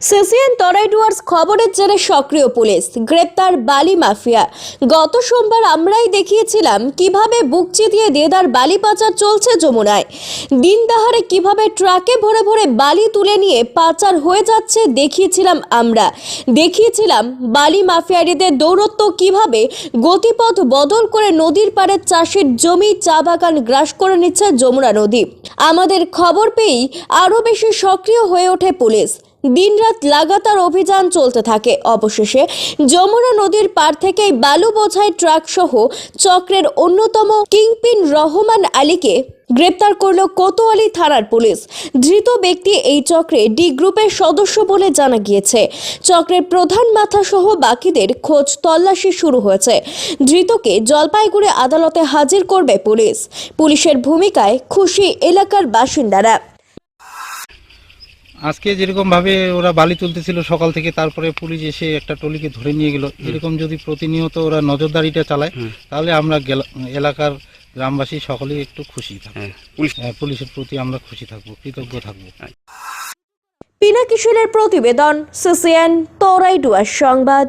CCN তরাই ডুয়ার্স খবরের জেরে সক্রিয় পুলিশ, গ্রেপ্তার বালি মাফিয়া। গত সোমবার আমরাই দেখিয়েছিলাম কীভাবে বুক চিতিয়ে দেদার বালি পাচার চলছে যমুনায়। দিন দাহারে কীভাবে ট্রাকে ভরে ভরে বালি তুলে নিয়ে পাচার হয়ে যাচ্ছে দেখিয়েছিলাম আমরা। দেখিয়েছিলাম বালি মাফিয়ারিদের দৌরত্ব কীভাবে গতিপথ বদল করে নদীর পাড়ে চাষের জমি, চা বাগান গ্রাস করে নিচ্ছে যমুনা নদী। আমাদের খবর পেয়েই আরও বেশি সক্রিয় হয়ে ওঠে পুলিশ। দিনরাত লাগাতার অভিযান চলতে থাকে। অবশেষে যমুনা নদীর পার থেকেই বালু বোঝাই ট্রাক সহ চক্রের অন্যতম কিংপিন রহমান আলীকে গ্রেপ্তার করল কোতোয়ালি থানার পুলিশ। ধৃত ব্যক্তি এই চক্রে ডি গ্রুপের সদস্য বলে জানা গিয়েছে। চক্রের প্রধান মাথা সহ বাকিদের খোঁজ তল্লাশি শুরু হয়েছে। ধৃতকে জলপাইগুড়ি আদালতে হাজির করবে পুলিশ। পুলিশের ভূমিকায় খুশি এলাকার বাসিন্দারা। আজকে যেরকমভাবে ওরা বালি তুলতেছিল সকাল থেকে তারপরে পুলিশ এসে একটা টলিকে ধরে নিয়ে গেল। এরকম যদি প্রতিনিয়ত ওরা নজরদারিটা চালায় তাহলে আমরা এলাকার গ্রামবাসী সকলেই একটু খুশি থাকব। হ্যাঁ হ্যাঁ, পুলিশের প্রতি আমরা খুশি থাকব কৃতজ্ঞ থাকব। পিনা কিশোরের প্রতিবেদন সিসিএন তরাইডুয়ার সংবাদ।